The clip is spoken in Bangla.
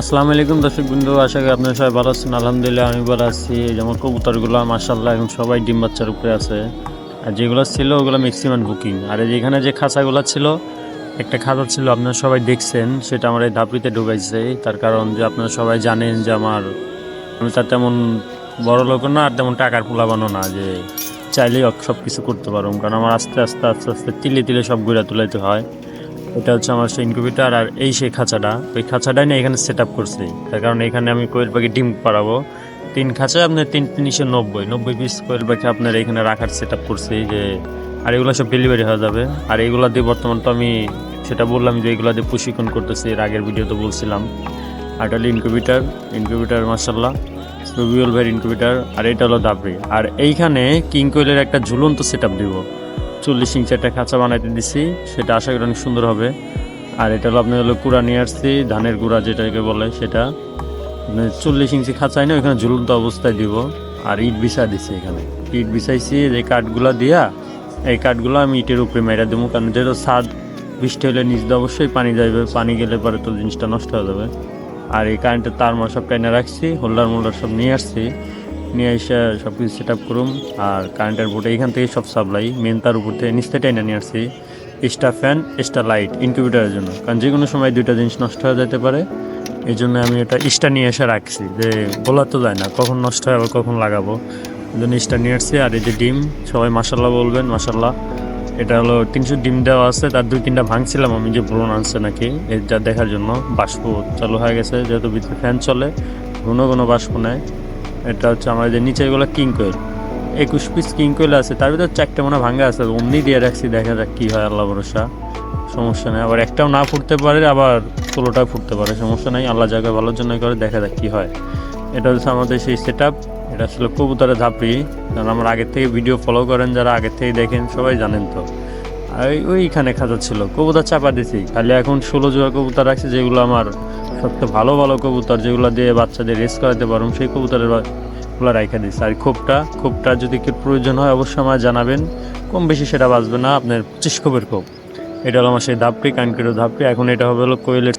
আসসালামু আলাইকুম দর্শক বন্ধু, আশা করি আপনারা সবাই ভালো আছেন। আলহামদুলিল্লাহ, আমি ভালো আছি। যেমন কবুতরগুলো মাসাল্লাহ এখন সবাই ডিম বাচ্চার উপরে আছে। আর যেগুলো ছিল, ওগুলো ম্যাক্সিমাম বুকিং আর এই যেখানে যে খাঁচাগুলো ছিল, একটা খাঁচা ছিল, আপনারা সবাই দেখছেন, সেটা আমার এই ধাপড়িতে ঢুকাইছে। তার কারণ যে আপনারা সবাই জানেন যে আমার, আমি তার তেমন বড় লোক না, আর তেমন টাকার পোলাবানো না, যে চাইলেই সব কিছু করতে পারব কারণ আমার আস্তে আস্তে আস্তে আস্তে, তিলে তিলে সব ঘুরে তুলাইতে হয়। এটা হচ্ছে আমার সেই ইনকিউবেটার আর এই সেই খাঁচাটা। ওই খাঁচাটাই না এখানে সেট আপ করছি। তার কারণ এখানে আমি কোয়েল পাখি ডিম পাড়াবো। তিন খাঁচা আপনার তিন তিনশো নব্বই। নব্বই পিস কোয়েল পাখি আপনার এখানে রাখার সেট আপ করছি যে, আর এগুলো সব ডেলিভারি হয়ে যাবে। আর এগুলো দিয়ে বর্তমান তো আমি সেটা বললাম যে, এগুলো দিয়ে প্রশিক্ষণ করতেছি। এর আগের ভিডিওতে বলছিলাম। আর হলো ইনকিউবেটার ইনকিউবেটার মার্শাল্লাহ রবিউল ভাইয়ের ইনকিউবেটার আর এটা হলো দাবরি আর এইখানে কিং কোয়েলের একটা ঝুলন্ত সেট আপ দিব। চল্লিশ ইঞ্চি একটা খাঁচা বানাইতে দিছি, সেটা আশা করি অনেক সুন্দর হবে। আর এটা হলো আপনার হলো কুড়া নিয়ে আসছি, ধানের গুঁড়া যেটাকে বলে সেটা। চল্লিশ ইঞ্চি খাঁচাই না ওইখানে ঝুলন্ত অবস্থায় দিব, আর ইট বিছা দিছি এখানে। ইট বিছাইছি, যে কাঠগুলা দিয়া, এই কাঠগুলো আমি ইটের উপরে মেরা দেবো, কারণ যেহেতু ছাদ বৃষ্টি হলে নিচ অবশ্যই পানি যাবে পানি গেলে পরে তো জিনিসটা নষ্ট হয়ে যাবে। আর এই কারেন্টের তার মার সব টাইনে রাখছি হোল্ডার মোল্ডার সব নিয়ে আসছি। নিয়ে এসে সব কিছু সেট আপ করুম। আর কারেন্টের বোর্ডে এখান থেকে সব সাপ্লাই মেন তার উপর থেকে নিচ থেকে নিয়ে আসছি। এক্সট্রা ফ্যান এক্সট্রা লাইট ইনকিউবেটারের জন্য। কারণ যে কোনো সময় দুইটা জিনিস নষ্ট হয়ে যেতে পারে। এই জন্য আমি এটা ইস্টা নিয়ে এসে রাখছি যে বলা তো যায় না, কখন নষ্ট হয় আবার কখন লাগাবো। এই জন্য ইস্টা নিয়ে আসছি। আর এই যে ডিম, সবাই মাসাল্লাহ বলবেন মাসাল্লাহ এটা হলো তিনশো ডিম দেওয়া আছে, তার দুই তিনটা ভাঙছিলাম আমি যে ব্রণ আনছে নাকি এটা দেখার জন্য বাষ্প চালু হয়ে গেছে। যেহেতু ভিতরে ফ্যান চলে ঘন ঘন বাষ্প নেয় এটা হচ্ছে আমার যে নিচে এগুলো কিং কোয়েল একুশ পিস কিং কোয়েল আছে, তার ভিতরে চারটে মনে হয় ভাঙা আছে অমনি দিয়ে রাখছি, দেখা যাক কী হয়, আল্লাহ ভরসা। সমস্যা নেই, আবার একটাও না ফুটতে পারে, আবার ষোলোটাও ফুটতে পারে, সমস্যা নেই, আল্লাহ জায়গায় ভালোর জন্য করে, দেখা যাক কী হয়। এটা হচ্ছে আমাদের সেই সেট এটা আসলে কবুতরের ধাপড়ি কারণ আমার আগের থেকে ভিডিও ফলো করেন, যারা আগের থেকে দেখেন, সবাই জানেন তো। ওইখানে খাঁচা ছিল। কবুতর চাপা দিছি। খালি এখন ষোলো জোড়া কবুতর রাখছে, যেগুলো আমার সবচেয়ে ভালো ভালো কবুতর, যেগুলো দিয়ে বাচ্চাদের রেস করাতে পারুন সেই কবুতরেরগুলো রাখা দিচ্ছি আর খোপটা খোপটা যদি কি প্রয়োজন হয় অবশ্যই আমায় জানাবেন। কম বেশি সেটা বাঁচবে না, আপনার পঁচিশ খোপের খোপ। এটা হলো আমার সেই ধাপটি কানকিরো ধাপটি। এখন এটা হবে হলো কোয়েলের